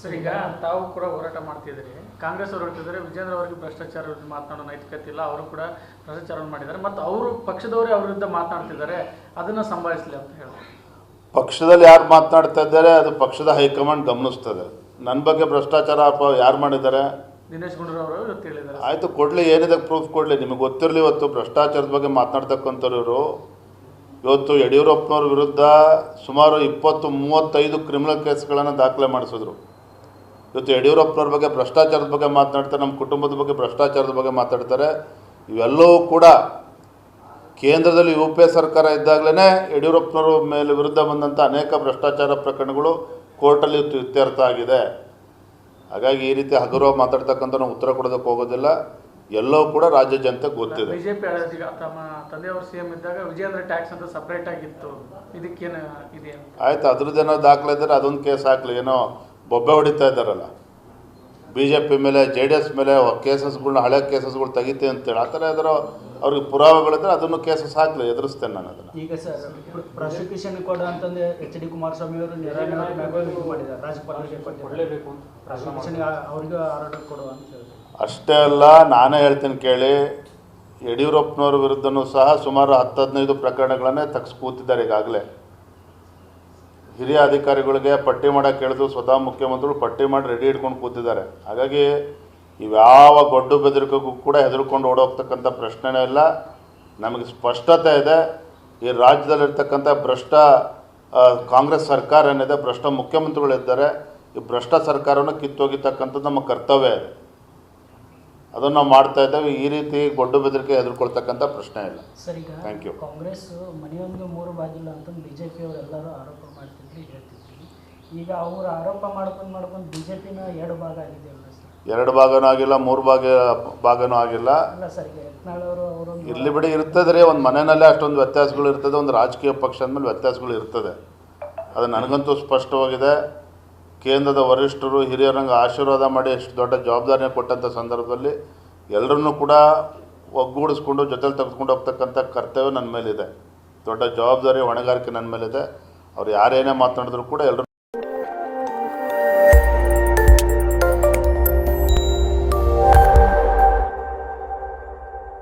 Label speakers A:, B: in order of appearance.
A: Sir ಈಗ ತಾವು ಕೂಡ ಹೋರಾಟ ಮಾಡ್ತಿದ್ದೀರಿ. ಕಾಂಗ್ರೆಸ್ ಅವರು ಹೇಳ್ತಿದ್ದಾರೆ ವಿಜೇಂದ್ರ ಅವರಿಗೆ ಭ್ರಷ್ಟಾಚಾರ ವಿರುದ್ಧ ಮಾತನಾಡೋ ನೈತಿಕತೆ ಇಲ್ಲ ಅವರು ಕೂಡ ಭ್ರಷ್ಟಾಚಾರವನ್ನು ಮಾಡಿದ್ದಾರೆ. ಮತ್ತು ಅವರು ಪಕ್ಷದವರೇ ಅವ್ರ ವಿರುದ್ಧ ಮಾತನಾಡ್ತಿದ್ದಾರೆ ಅದನ್ನು ಸಂಭಾಳಿಸಲಿ ಅಂತ ಹೇಳಿ.
B: ಪಕ್ಷದಲ್ಲಿ ಯಾರು ಮಾತನಾಡ್ತಾ ಇದ್ದಾರೆ ಅದು ಪಕ್ಷದ ಹೈಕಮಾಂಡ್ ಗಮನಿಸ್ತದೆ. ನನ್ನ ಬಗ್ಗೆ ಭ್ರಷ್ಟಾಚಾರ ಯಾರು ಮಾಡಿದ್ದಾರೆ?
A: ದಿನೇಶ್ ಗುಂಡೂರಾವ್ ಹೇಳಿದ್ದಾರೆ.
B: ಆಯಿತು ಕೊಡಲಿ ಏನಿದೆ ಪ್ರೂಫ್ ಕೊಡಲಿ. ನಿಮಗೆ ಗೊತ್ತಿರಲಿ ಇವತ್ತು ಭ್ರಷ್ಟಾಚಾರದ ಬಗ್ಗೆ ಮಾತನಾಡ್ತಕ್ಕಂಥವ್ರು ಇವರು. ಇವತ್ತು ಯಡಿಯೂರಪ್ಪನವ್ರ ವಿರುದ್ಧ ಸುಮಾರು ಇಪ್ಪತ್ತು ಮೂವತ್ತೈದು ಕ್ರಿಮಿನಲ್ ಕೇಸ್ಗಳನ್ನು ದಾಖಲೆ ಮಾಡಿಸಿದ್ರು. ಇವತ್ತು ಯಡಿಯೂರಪ್ಪನವ್ರ ಬಗ್ಗೆ ಭ್ರಷ್ಟಾಚಾರದ ಬಗ್ಗೆ ಮಾತನಾಡ್ತಾರೆ ನಮ್ಮ ಕುಟುಂಬದ ಬಗ್ಗೆ ಭ್ರಷ್ಟಾಚಾರದ ಬಗ್ಗೆ ಮಾತಾಡ್ತಾರೆ. ಇವೆಲ್ಲವೂ ಕೂಡ ಕೇಂದ್ರದಲ್ಲಿ ಯು ಪಿ ಎ ಸರ್ಕಾರ ಇದ್ದಾಗಲೇ ಯಡಿಯೂರಪ್ಪನವ್ರ ಮೇಲೆ ವಿರುದ್ಧ ಬಂದಂಥ ಅನೇಕ ಭ್ರಷ್ಟಾಚಾರ ಪ್ರಕರಣಗಳು ಕೋರ್ಟಲ್ಲಿ ಇತ್ಯರ್ಥ ಆಗಿದೆ. ಹಾಗಾಗಿ ಈ ರೀತಿ ಹಗುರವಾಗಿ ಮಾತಾಡ್ತಕ್ಕಂಥ ನಾವು ಉತ್ತರ ಕೊಡೋದಕ್ಕೆ ಹೋಗೋದಿಲ್ಲ. ಎಲ್ಲವೂ ಕೂಡ ರಾಜ್ಯ ಜನತೆ ಗೊತ್ತಿದೆ.
A: ಬಿಜೆಪಿ ತಮ್ಮ ತಂದೆಯವರು ಸಿ ಎಂ ಇದ್ದಾಗ ವಿಜೇಂದ್ರ ಟ್ಯಾಕ್ಸ್ ಅಂತ ಸಪ್ರೇಟ್ ಆಗಿತ್ತು. ಇದಕ್ಕೇನು ಇದೆ
B: ಆಯ್ತು ಅದ್ರದ್ದೇನೋ ದಾಖಲೆ ಇದ್ದರೆ ಅದೊಂದು ಕೇಸ್ ಹಾಕ್ಲಿ ಏನೋ ಬೊಬ್ಬೆ ಹೊಡಿತಾ ಇದ್ದಾರಲ್ಲ? ಬಿ ಜೆ ಪಿ ಮೇಲೆ ಜೆ ಡಿ ಎಸ್ ಮೇಲೆ ಕೇಸಸ್ಗಳನ್ನ ಹಳೆ ಕೇಸಸ್ಗಳು ತೆಗಿತೆ ಅಂತೇಳಿ ಆ ಥರ ಯಾವ್ದಾರು ಅವ್ರಿಗೆ ಪುರಾವೆಗಳಿದ್ರೆ ಅದನ್ನು ಕೇಸಸ್ ಹಾಕಲಿ ಎದುರಿಸ್ತೇನೆ ನಾನು ಅದನ್ನು.
C: ಈಗ ಸರ್ ಪ್ರಾಸಿಕ್ಯೂಷನ್ ಕೊಡ ಅಂತಂದು ಎಚ್ ಡಿ ಕುಮಾರಸ್ವಾಮಿ ಅವರು ಮಾಡಿದ್ದಾರೆ ರಾಜ್ಯಪಾಲರಿಗೆ ಅವ್ರಿಗೂ ಆರ್ಡರ್ ಕೊಡುವ ಅಂತ
B: ಅಷ್ಟೇ ಅಲ್ಲ ನಾನೇ ಹೇಳ್ತೀನಿ ಕೇಳಿ ಯಡಿಯೂರಪ್ಪನವ್ರ ವಿರುದ್ಧನೂ ಸಹ ಸುಮಾರು ಹತ್ತು ಹದಿನೈದು ಪ್ರಕರಣಗಳನ್ನೇ ತಗ್ಸ್ ಕೂತಿದ್ದಾರೆ ಈಗಾಗಲೇ. ಹಿರಿಯ ಅಧಿಕಾರಿಗಳಿಗೆ ಪಟ್ಟಿ ಮಾಡೋಕೆ ಹೇಳಿದ್ರು ಸ್ವತಃ ಮುಖ್ಯಮಂತ್ರಿಗಳು ಪಟ್ಟಿ ಮಾಡಿ ರೆಡಿ ಇಟ್ಕೊಂಡು ಕೂತಿದ್ದಾರೆ. ಹಾಗಾಗಿ ಇವ್ಯಾವ ಗೊಡ್ಡು ಬೆದರಿಕೆಗೂ ಕೂಡ ಹೆದರ್ಕೊಂಡು ಓಡೋಗ್ತಕ್ಕಂಥ ಪ್ರಶ್ನೆನೇ ಇಲ್ಲ. ನಮಗೆ ಸ್ಪಷ್ಟತೆ ಇದೆ, ಈ ರಾಜ್ಯದಲ್ಲಿರ್ತಕ್ಕಂಥ ಭ್ರಷ್ಟ ಕಾಂಗ್ರೆಸ್ ಸರ್ಕಾರ ಏನಿದೆ, ಭ್ರಷ್ಟ ಮುಖ್ಯಮಂತ್ರಿಗಳಿದ್ದಾರೆ. ಈ ಭ್ರಷ್ಟ ಸರ್ಕಾರವನ್ನು ಕಿತ್ತೊಗಿತಕ್ಕಂಥದ್ದು ನಮ್ಮ ಕರ್ತವ್ಯ ಇದೆ. ಅದನ್ನು ನಾವು ಮಾಡ್ತಾ ಇದ್ದೇವೆ. ಈ ರೀತಿ ಗೊಡ್ಡು ಬೆದರಿಕೆ ಎದುರ್ಕೊಳ್ತಕ್ಕಂಥ ಪ್ರಶ್ನೆ ಇಲ್ಲ.
C: ಸರ್ ಈಗ
B: ಯು you.
C: ಕಾಂಗ್ರೆಸ್ ಮನೆಯೊಂದು ಮೂರು ಬಾಗಿಲ್ಲ ಅಂತ ಬಿ ಜೆ ಪಿ ಅವರೆಲ್ಲರೂ ಆರೋಪ ಮಾಡ್ತಿದ್ರು ಹೇಳ್ತಿದ್ರು. ಈಗ ಅವರು ಆರೋಪ ಮಾಡ್ಕೊಂಡು ಮಾಡ್ಕೊಂಡು ಬಿ ಜೆ ಪಿನ ಎರಡು ಭಾಗ ಆಗಿದೆಯಲ್ಲ ಸರ್?
B: ಎರಡು ಭಾಗನೂ ಆಗಿಲ್ಲ ಮೂರು ಭಾಗ ಭಾಗನೂ ಆಗಿಲ್ಲ.
C: ಅಲ್ಲ ಸರ್ ಈಗ ಅವರು
B: ಇರ್ಲಿ ಬಿಡಿ ಇರ್ತದೆ ರೀ ಒಂದು ಮನೆಯಲ್ಲೇ ಅಷ್ಟೊಂದು ವ್ಯತ್ಯಾಸಗಳು ಇರ್ತದೆ ಒಂದು ರಾಜಕೀಯ ಪಕ್ಷ ಅಂದಮೇಲೆ ವ್ಯತ್ಯಾಸಗಳು ಇರ್ತದೆ. ಅದು ನನಗಂತೂ ಸ್ಪಷ್ಟವಾಗಿದೆ. ಕೇಂದ್ರದ ವರಿಷ್ಠರು, ಹಿರಿಯರಂಗೆ ಆಶೀರ್ವಾದ ಮಾಡಿ ಎಷ್ಟು ದೊಡ್ಡ ಜವಾಬ್ದಾರಿನ ಕೊಟ್ಟಂಥ ಸಂದರ್ಭದಲ್ಲಿ ಎಲ್ಲರನ್ನೂ ಕೂಡ ಒಗ್ಗೂಡಿಸ್ಕೊಂಡು, ಜೊತೆಲಿ ತೆಗೆದುಕೊಂಡು ಹೋಗ್ತಕ್ಕಂಥ ಕರ್ತವ್ಯ ನನ್ನ ಮೇಲಿದೆ. ದೊಡ್ಡ ಜವಾಬ್ದಾರಿ, ಹೊಣೆಗಾರಿಕೆ ನನ್ನ ಮೇಲಿದೆ. ಅವ್ರು ಯಾರೇನೇ ಮಾತನಾಡಿದ್ರು ಕೂಡ ಎಲ್ಲರೂ